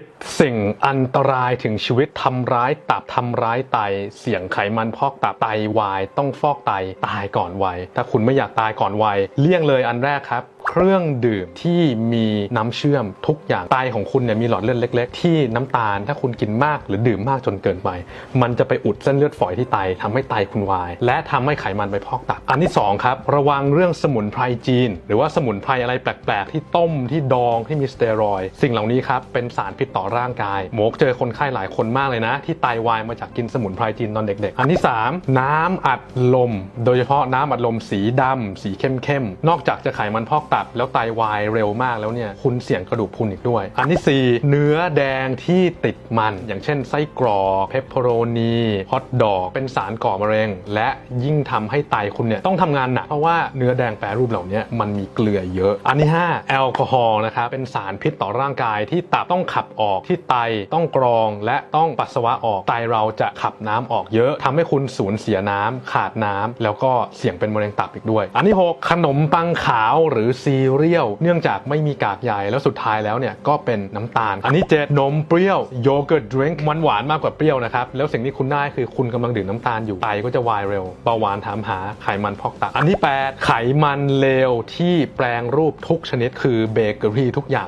10 สิ่งอันตรายถึงชีวิตทำร้ายตับทำร้ายไต เสี่ยงไขมันพอกตับไตวาย ต้องฟอกไตตายก่อนวัย ถ้าคุณไม่อยากตายก่อนวัย เลี่ยงเลยอันแรกครับ เครื่องดื่มที่มีน้ำเชื่อมทุกอย่างไตของคุณเนี่ยมีหลอดเลือดเล็ก ๆ ที่น้ำตาลถ้าคุณกินมากหรือดื่มมากจนเกินไป มันจะไปอุดเส้นเลือดฝอยที่ไตทำให้ไตคุณวาย และทำให้ไขมันไปพอกตับ อันที่สองครับ ระวังเรื่องสมุนไพรจีน หรือว่าสมุนไพรอะไรแปลก ๆ ที่ต้มที่ดองที่มีสเตียรอยสิ่งเหล่านี้ครับเป็นสารพิษต่อร่างกายโมกเจอคนไข้หลายคนมากเลยนะ ที่ไตวายมาจากกินสมุนไพรจีนตอนเด็ก ๆ อันที่สามน้ำอัดลม โดยเฉพาะน้ำอัดลมสีดำสีเข้มๆนอกจากจะไขมันพอกตับแล้วไตวายเร็วมากแล้วเนี่ยคุณเสี่ยงกระดูกพรุนอีกด้วย อันที่สี่เนื้อแดงที่ติดมัน อย่างเช่นไส้กรอกเพปเปอโรนีฮอทดอกเป็นสารก่อมะเร็ง และยิ่งทำให้ไตคุณเนี่ยต้องทำงานหนักเพราะว่าเนื้อแดงแปรรูปเหล่านี้มันมีเกลือเยอะ อันที่ห้าแอลกอฮอล์นะครับเป็นสารพิษต่อร่างกายที่ตับต้องขับออกที่ไตต้องกรองและต้องปัสสาวะออกไตเราจะขับน้ำออกเยอะทำให้คุณสูญเสียน้ำขาดน้ำแล้วก็เสี่ยงเป็นมะเร็งตับอีกด้วย อันที่หกขนมปังขาวหรือซีเรียลเนื่องจากไม่มีกากใยแล้วสุดท้ายแล้วเนี่ยก็เป็นน้ำตาล อันนี้เจ็ดนมเปรี้ยวโยเกิร์ตดริงก์มันหวานมากกว่าเปรี้ยวนะครับ แล้วสิ่งที่คุณได้คือคุณกำลังดื่มน้ำตาลอยู่ไตก็จะวายเร็วเบาหวานถามหาไขมันพอกตับอันที่แปดไขมันเลวที่แปลงรูปทุกชนิดคือเบเกอรี่ทุกอย่าง